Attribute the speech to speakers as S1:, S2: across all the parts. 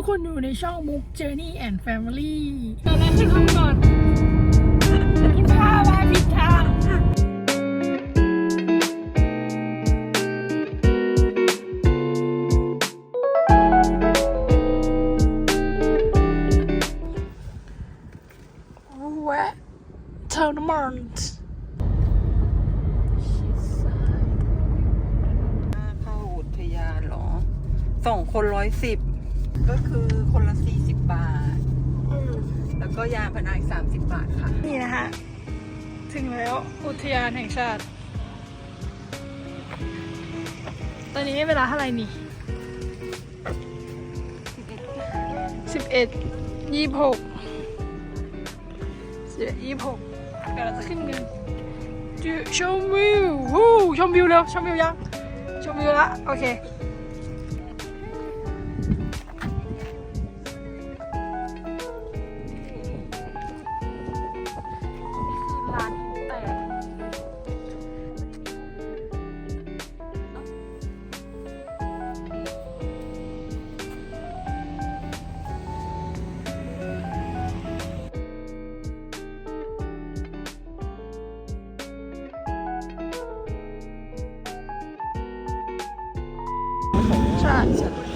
S1: ทุกคนอยู่ในช่องมุก Journey and Family ตอนแรกขึ้นห้องก่อนกินข้าวมาผิดทางแวะเทอร์นมอนต์
S2: เข้าอุทยานเหรอสองคนร้อยสิบ ก็คือคนละสี่สิบบาท แล้วก็ยาพนาอีกสามสิบบาทค่ะ
S1: นี่นะฮะถึงแล้วอุทยานแห่งชาติ ตอนนี้เวลาเท่าไหร่นี่สิบเอ็ดยี่หกสิบเอ็ดยี่หกเดี๋ยวเราจะขึ้นกันดูชมวิววู้ชมวิวเร็วชมวิวยัง ชมวิวละ โอเค ใ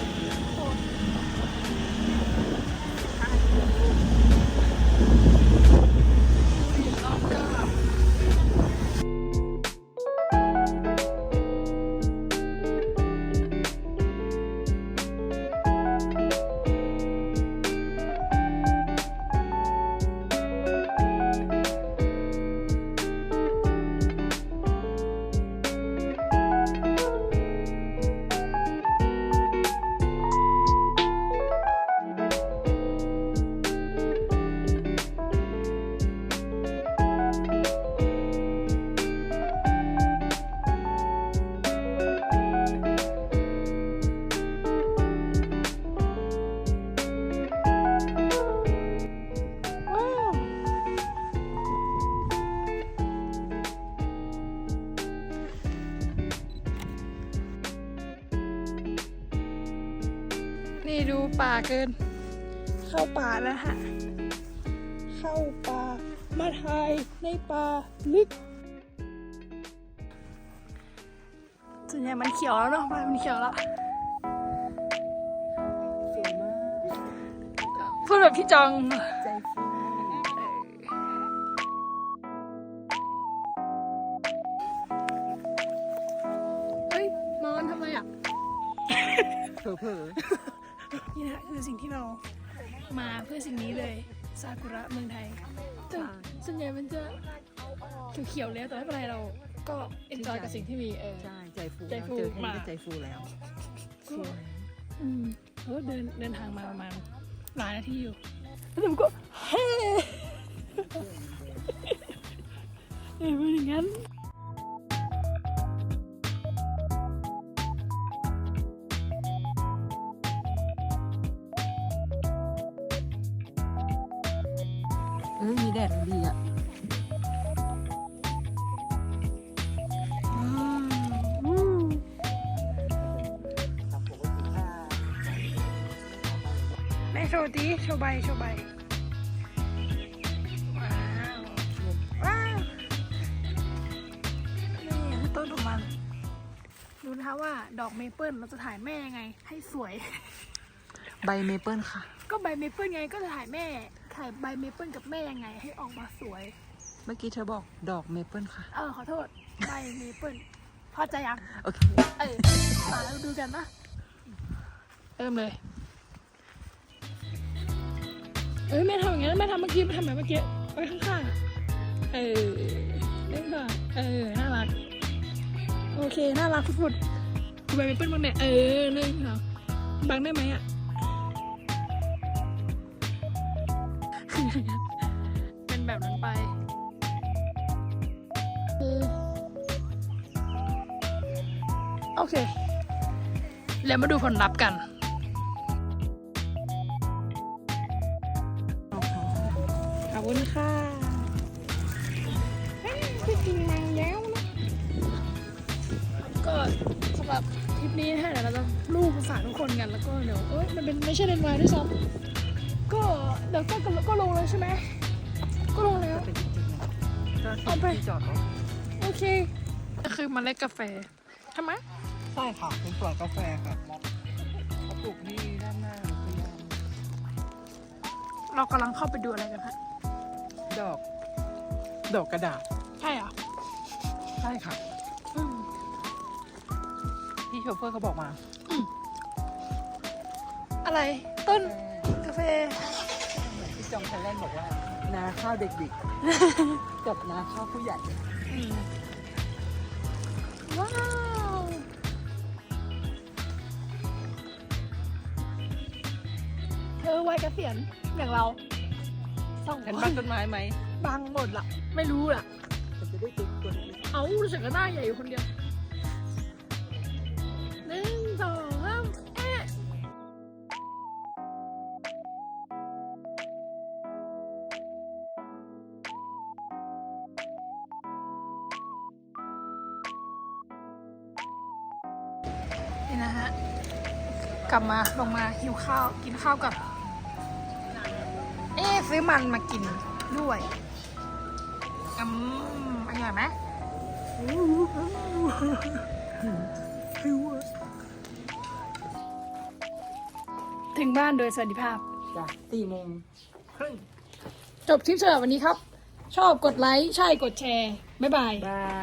S1: ดูป่าเกิน เข้าป่าแล้วฮะ เข้าป่า มาถ่ายในป่าลึกส่วนใหญ่มันเขียวแล้วเนาะใบมันเขียวแล้ว
S2: สวยมาก
S1: พูดแบบพี่จอง
S2: ใจฟู
S1: เฮ้ยมอนทำอะไรอะ
S2: เผลอเผลอ
S1: นี่นะคือสิ่งที่เรามาเพื่อสิ่งนี้เลยซากุระเมืองไทยแต่ส่วนใหญ่มันจะเขียวๆแล้วแต่ไม่เป็นไรเราก็เอ็นจอยกับสิ่งที่มีเออ
S2: ใช่ใจฟู
S1: ใจฟู
S2: เจอแค่นี้
S1: มา
S2: ก็ใจฟูแล้ว
S1: ก็อืมเออเดินเดินทางมาประมาณหลายนาทีอยู่แล้วผมก็เฮ้เออเป็นอย่างนั้น
S2: อมีแดดดีอะ
S1: แม่โชว์ดีโชว์ใบโชว์ใบว้าวว้าวนี่ต้นของมันดูนะคะว่าดอกเมเปิลเราจะถ่ายแม่ยังไง ให้สวย
S2: ใบเมเปิลค่ะ
S1: ก็ใบเมเปิลไงก็จะถ่ายแม่ ถ่ายใบเมเปิลกับแม่ยังไงให้ออกมาสวย
S2: เมื่อกี้เธอบอกดอกเมเปิลค่ะ
S1: เออขอโทษใบเมเปิลพอใจยัง
S2: โอเค
S1: เอ้ยมาแล้วดูกันนะเริ่มเลยเอ้ยแม่ทำอย่างนั้นแม่ทำเมื่อกี้แม่ทำแบบเมื่อกี้ไว้ข้างๆอะเออเล่นค่ะเออน่ารักโอเคน่ารักสุดๆดูใบเมเปิลบ้างเนี่ยเออเล่นค่ะบังได้ไหมอะ เป็นแบบนั้นไปเออโอเค แล้วมาดูผลลัพธ์กัน ขอบคุณค่ะเฮ้ยได้กินมังแล้วนะ ก็สำหรับคลิปนี้นะฮะเดี๋ยวเราจะรูปมาฝากทุกคนกันแล้วก็เดี๋ยวเอ้ยมันเป็นไม่ใช่เลนส์วายด้วยซ้ำ ก็เดี๋ยวก็ก็ลงเลยใช่ไหมก็ลงแล้ว
S2: เป็นจริงๆอะก็
S1: เอาไป
S2: ที่จอดรถ
S1: โอเคก็คือเมาเล็ดกาแฟใช่ไหม
S2: ใช่ค่ะเป็นสวนกาแฟค่ะเขาปลูกที่ด้านหน้าอุทยาน
S1: เรากำลังเข้าไปดูอะไรกันฮะ
S2: ดอก ดอกกระดาษ
S1: ใช่เหรอ
S2: ใช่ค่ะ
S1: อืม
S2: พี่โชเฟอร์เขาบอกมา
S1: อะไรต้น กาแฟ
S2: เหมือนที่จองไทยแลนด์บอกว่านาข้าวเด็กๆ กับนาข้าวผู้ใหญ่
S1: อืมว้าวเธอวัยเกษียณอย่างเราสอง
S2: ฉัน
S1: ค
S2: บ้าน
S1: น
S2: ต้นไม้ไหม
S1: บังหมดละไม่รู้ล่ะ
S2: ฉันจะได้ติ๊กตัวนี้
S1: เอารู้สึกว่าหน้าใหญ่อยู่คนเดียว กลับมาลงมาหิวข้าวกินข้าวกับ เอ๊ะซื้อมันมากินด้วยอืมอร่อยไหมถึงบ้านโดยสวัสดิภาพ
S2: จ้ะสี่โมงครึ่ง
S1: จบคลิปสำหรับวันนี้ครับ ชอบกดไลค์ ใช่กดแชร์ บ๊ายบาย
S2: บาย